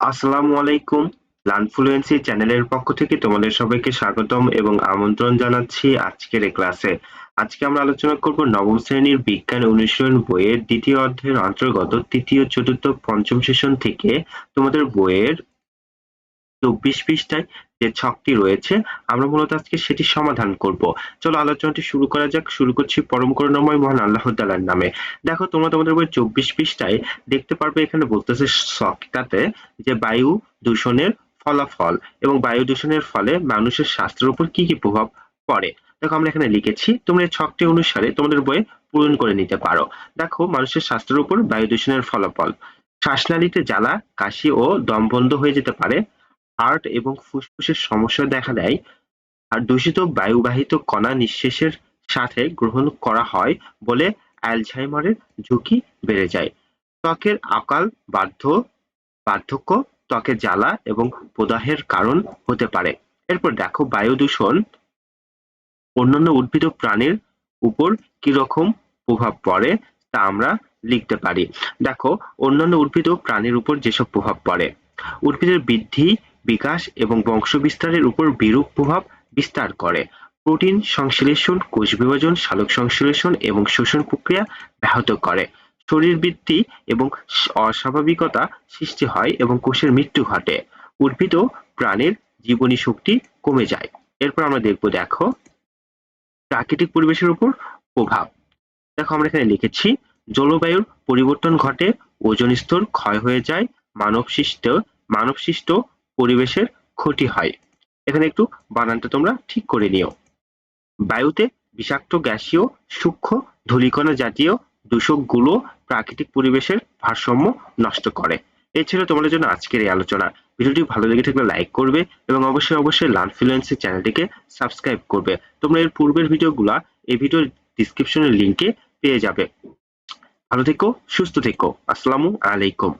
আসসালামু আলাইকুম। লানফ্লুয়েন্সি চ্যানেলের পক্ষ থেকে তোমাদের সবাইকে স্বাগতম এবং আমন্ত্রণ জানাচ্ছি আজকের এই ক্লাসে। আজকে আমরা আলোচনা করব নবম শ্রেণির বিজ্ঞান অনুশীলন বইয়ের দ্বিতীয় অধ্যায়ের অন্তর্গত তৃতীয়, চতুর্থ, পঞ্চম সেশন থেকে তোমাদের বইয়ের চব্বিশ পৃষ্ঠায় যে ছকটি রয়েছে, আমরা মূলত আজকে সেটি সমাধান করব। চলো আলোচনাটি শুরু করা যাক। শুরু করছি পরম করুণাময় মহান আল্লাহ তাআলার নামে। দেখো, তোমরা তোমাদের বই চব্বিশ পৃষ্ঠায় দেখতে পারবে, এখানে বলতেছে ছকটাতে যে বায়ু দূষণের ফলাফল এবং বায়ু দূষণের ফলে মানুষের স্বাস্থ্যের উপর কি কি প্রভাব পড়ে। দেখো, আমরা এখানে লিখেছি, তোমরা এই ছকটি অনুসারে তোমাদের বইয়ে পূরণ করে নিতে পারো। দেখো, মানুষের স্বাস্থ্যের উপর বায়ু দূষণের ফলাফল। শ্বাসনালীতে জ্বালা, কাশি ও দম বন্ধ হয়ে যেতে পারে। হার্ট এবং ফুসফুসের সমস্যা দেখা দেয়। আর দূষিত বায়ুবাহিত কণা নিঃশ্বাসের সাথে গ্রহণ করা হয় বলে অ্যালঝাইমারের ঝুঁকি বেড়ে যায়। ত্বকের আকাল বাধ্য, বার্ধক্য ত্বকের জ্বালা এবং প্রদাহের কারণ হতে পারে। এরপর দেখো বায়ু দূষণ। অন্যান্য উদ্ভিদ ও প্রাণীর উপর কীরকম প্রভাব পড়ে তা আমরা লিখতে পারি। দেখো, অন্যান্য উদ্ভিদ ও প্রাণীর উপর যেসব প্রভাব পড়ে, উদ্ভিদের বৃদ্ধি বিকাশ এবং বংশবিস্তারের উপর বিরূপ প্রভাব বিস্তার করে। প্রোটিন সংশ্লেষণ কোষ বিভাজন সালোক সংশ্লেষণ এবং শোষণ প্রক্রিয়া ব্যাহত করে। শরীরবৃদ্ধি এবং অস্বাভাবিকতা সৃষ্টি হয় এবং কোষের মৃত্যু ঘটে। উদ্ভিদ ও প্রাণীর জীবনী শক্তি কমে যায়। এরপর আমরা দেখব, দেখো, প্রাকৃতিক পরিবেশের উপর প্রভাব। দেখো, আমরা এখানে লিখেছি, জলবায়ুর পরিবর্তন ঘটে ওজন স্তর ক্ষয় হয়ে যায় মানব সৃষ্ট মানব সৃষ্ট পরিবেশের ক্ষতি হয়। এখানে একটু বানানটা তোমরা ঠিক করে নিও। বায়ুতে বিষাক্ত গ্যাসীয় সূক্ষ্ম ধূলিকণা জাতীয় দূষকগুলো প্রাকৃতিক পরিবেশের ভারসাম্য নষ্ট করে। এই ছিল তোমাদের জন্য আজকের এই আলোচনা। ভিডিওটি ভালো লেগে থাকলে লাইক করবে এবং অবশ্যই অবশ্যই লার্নফ্লুয়েন্সি চ্যানেলটিকে সাবস্ক্রাইব করবে। তোমরা এর পূর্বের ভিডিওগুলা এই ভিডিওর ডিসক্রিপশনের লিংকে পেয়ে যাবে। ভালো থেকো, সুস্থ থেকো। আসসালামু আলাইকুম।